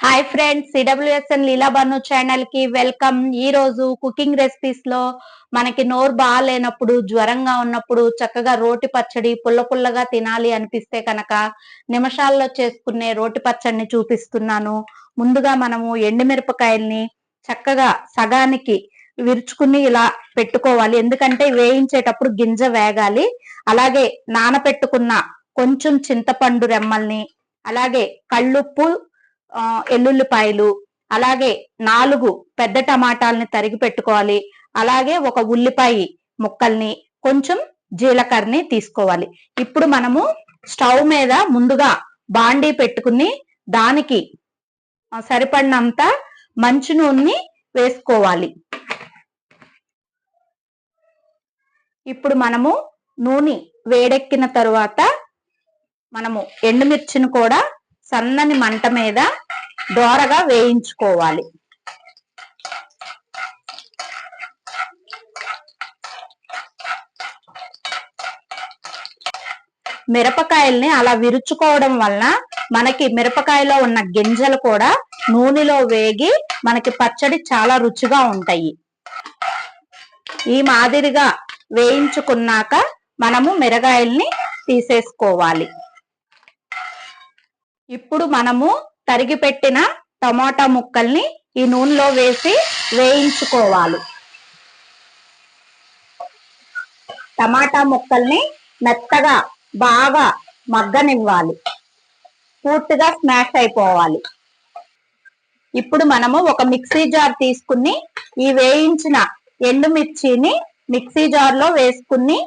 Hi friends C W S N లీలాబాను ఛానల్కి welcome. ఈ రోజు కుకింగ్ రెసిపీస్లో మనకి నోరు బాగాలేనప్పుడు జ్వరంగా ఉన్నప్పుడు చక్కగా రోటి పచ్చడి పుల్ల పుల్లగా తినాలి అనిపిస్తే కనుక నిమిషాల్లో చేసుకునే రోటి పచ్చడిని చూపిస్తున్నాను. ముందుగా మనము ఎండుమిరపకాయల్ని చక్కగా సగానికి విరుచుకుని ఇలా పెట్టుకోవాలి. ఎందుకంటే వేయించేటప్పుడు గింజ వేగాలి. అలాగే నానపెట్టుకున్న కొంచెం చింతపండు రెమ్మల్ని అలాగే కళ్ళుప్పు ఎల్లుల్లిపాయలు అలాగే నాలుగు పెద్ద టమాటాలని తరిగి పెట్టుకోవాలి. అలాగే ఒక ఉల్లిపాయ ముక్కల్ని కొంచెం జీలకర్రని తీసుకోవాలి. ఇప్పుడు మనము స్టవ్ మీద ముందుగా బాండీ పెట్టుకుని దానికి సరిపడినంత మంచి నూనె వేసుకోవాలి. ఇప్పుడు మనము నూనె వేడెక్కిన తరువాత మనము ఎండుమిర్చిని కూడా సన్నని మంట మీద దోరగా వేయించుకోవాలి. మిరపకాయల్ని అలా విరుచుకోవడం వలన మనకి మిరపకాయలో ఉన్న గింజలు కూడా నూనెలో వేగి మనకి పచ్చడి చాలా రుచిగా ఉంటాయి. ఈ మాదిరిగా వేయించుకున్నాక మనము మిరగాయల్ని తీసేసుకోవాలి. ఇప్పుడు మనము తరిగి పెట్టిన టమాటా ముక్కల్ని ఈ నూనెలో వేసి వేయించుకోవాలి. టమాటా ముక్కల్ని మెత్తగా బాగా మగ్గనివ్వాలి. పూర్తిగా స్మాష్ అయిపోవాలి. ఇప్పుడు మనము ఒక మిక్సీ జార్ తీసుకుని ఈ వేయించిన ఎండుమిర్చిని మిక్సీ జార్లో వేసుకుని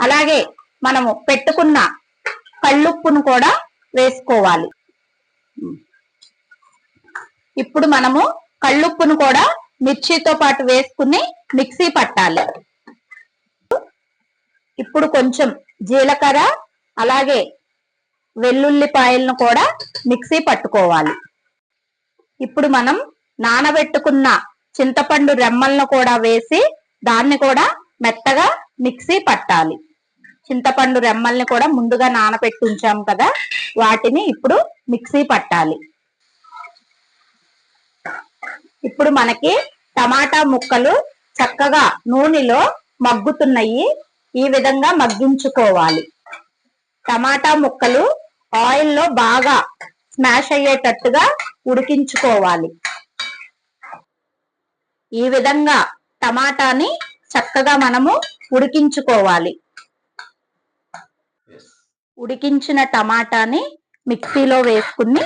అలాగే మనము పెట్టుకున్న కళ్ళుప్పును కూడా వేసుకోవాలి. ఇప్పుడు మనము కళ్ళుప్పును కూడా మిర్చితో పాటు వేసుకుని మిక్సీ పట్టాలి. ఇప్పుడు కొంచెం జీలకర్ర అలాగే వెల్లుల్లిపాయలను కూడా మిక్సీ పట్టుకోవాలి. ఇప్పుడు మనం నానబెట్టుకున్న చింతపండు రెమ్మలను కూడా వేసి దాన్ని కూడా మెత్తగా మిక్సీ పట్టాలి. చింతపండు రెమ్మల్ని కూడా ముందుగా నానబెట్టి ఉంచాం కదా వాటిని ఇప్పుడు మిక్సీ పట్టాలి. ఇప్పుడు మనకి టమాటా ముక్కలు చక్కగా నూనెలో మగ్గుతున్నాయి. ఈ విధంగా మగ్గించుకోవాలి. టమాటా ముక్కలు ఆయిల్లో బాగా స్మాష్ అయ్యేటట్టుగా ఉడికించుకోవాలి. ఈ విధంగా టమాటాని చక్కగా మనము ఉడికించుకోవాలి. ఉడికించిన టమాటాని మిక్సీలో వేసుకుని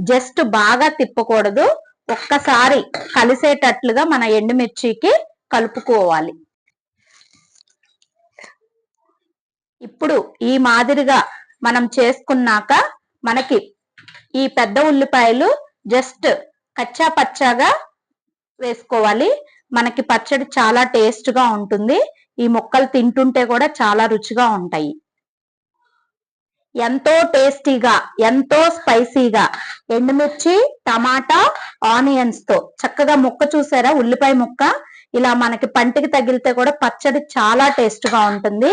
జస్ట్ బాగా తిప్పకూడదు. ఒక్కసారి కలిసేటట్లుగా మన ఎండుమిర్చికి కలుపుకోవాలి. ఇప్పుడు ఈ మాదిరిగా మనం చేసుకున్నాక మనకి ఈ పెద్ద ఉల్లిపాయలు జస్ట్ కచ్చా పచ్చాగా వేసుకోవాలి. మనకి పచ్చడి చాలా టేస్ట్గా ఉంటుంది. ఈ ముక్కలు తింటుంటే కూడా చాలా రుచిగా ఉంటాయి. ఎంతో టేస్టీగా ఎంతో స్పైసీగా ఎండుమిర్చి టమాటా ఆనియన్స్తో. చక్కగా ముక్క చూసారా? ఉల్లిపాయ ముక్క. ఇలా మనకి పంటికి తగిలితే కూడా పచ్చడి చాలా టేస్ట్గా ఉంటుంది.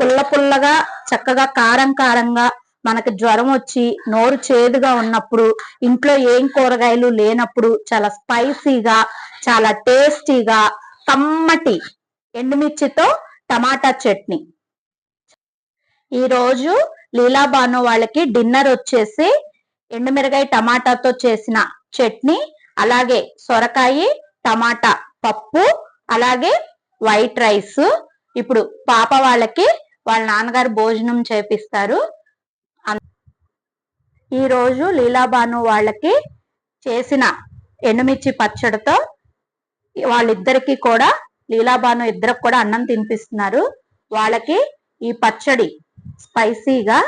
పుల్ల పుల్లగా చక్కగా కారం కారంగా మనకి జ్వరం వచ్చి నోరు చేదుగా ఉన్నప్పుడు ఇంట్లో ఏం కూరగాయలు లేనప్పుడు చాలా స్పైసీగా చాలా టేస్టీగా కమ్మటి ఎండుమిర్చితో టమాటా చట్నీ. ఈరోజు లీలా బాను వాళ్ళకి డిన్నర్ వచ్చేసి ఎండుమిరగాయ టమాటాతో చేసిన చట్నీ అలాగే సొరకాయ టమాటా పప్పు అలాగే వైట్ రైస్ ఇప్పుడు పాప వాళ్ళకి వాళ్ళ నాన్నగారు భోజనం చేపిస్తారు. ఈరోజు లీలాబాను వాళ్ళకి చేసిన ఎండుమిర్చి పచ్చడితో వాళ్ళిద్దరికి కూడా లీలాబాను ఇద్దరికి కూడా అన్నం తినిపిస్తున్నారు. వాళ్ళకి ఈ పచ్చడి స్పైసీగా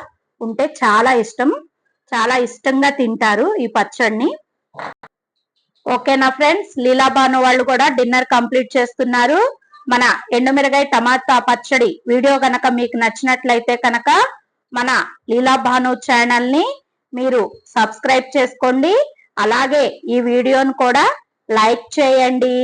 ఉంటే చాలా ఇష్టం. చాలా ఇష్టంగా తింటారు ఈ పచ్చడిని. ఓకేనా ఫ్రెండ్స్ లీలాబాను వాళ్ళు కూడా డిన్నర్ కంప్లీట్ చేస్తున్నారు. మన ఎండుమిరగాయ టమాటా పచ్చడి వీడియో కనుక మీకు నచ్చినట్లయితే కనుక మన లీలాభాను ఛానల్ని మీరు సబ్స్క్రైబ్ చేసుకోండి. అలాగే ఈ వీడియోను కూడా లైక్ చేయండి.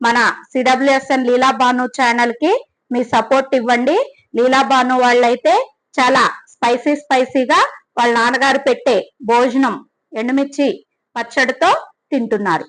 మన సిడబ్ల్యూఎస్ఎన్ లీలాబాను ఛానల్కి మీ సపోర్ట్ ఇవ్వండి. లీలాబాను వాళ్ళైతే చాలా స్పైసీ స్పైసీగా వాళ్ళ నాన్నగారు పెట్టే భోజనం ఎండుమిర్చి పచ్చడితో తింటున్నారు.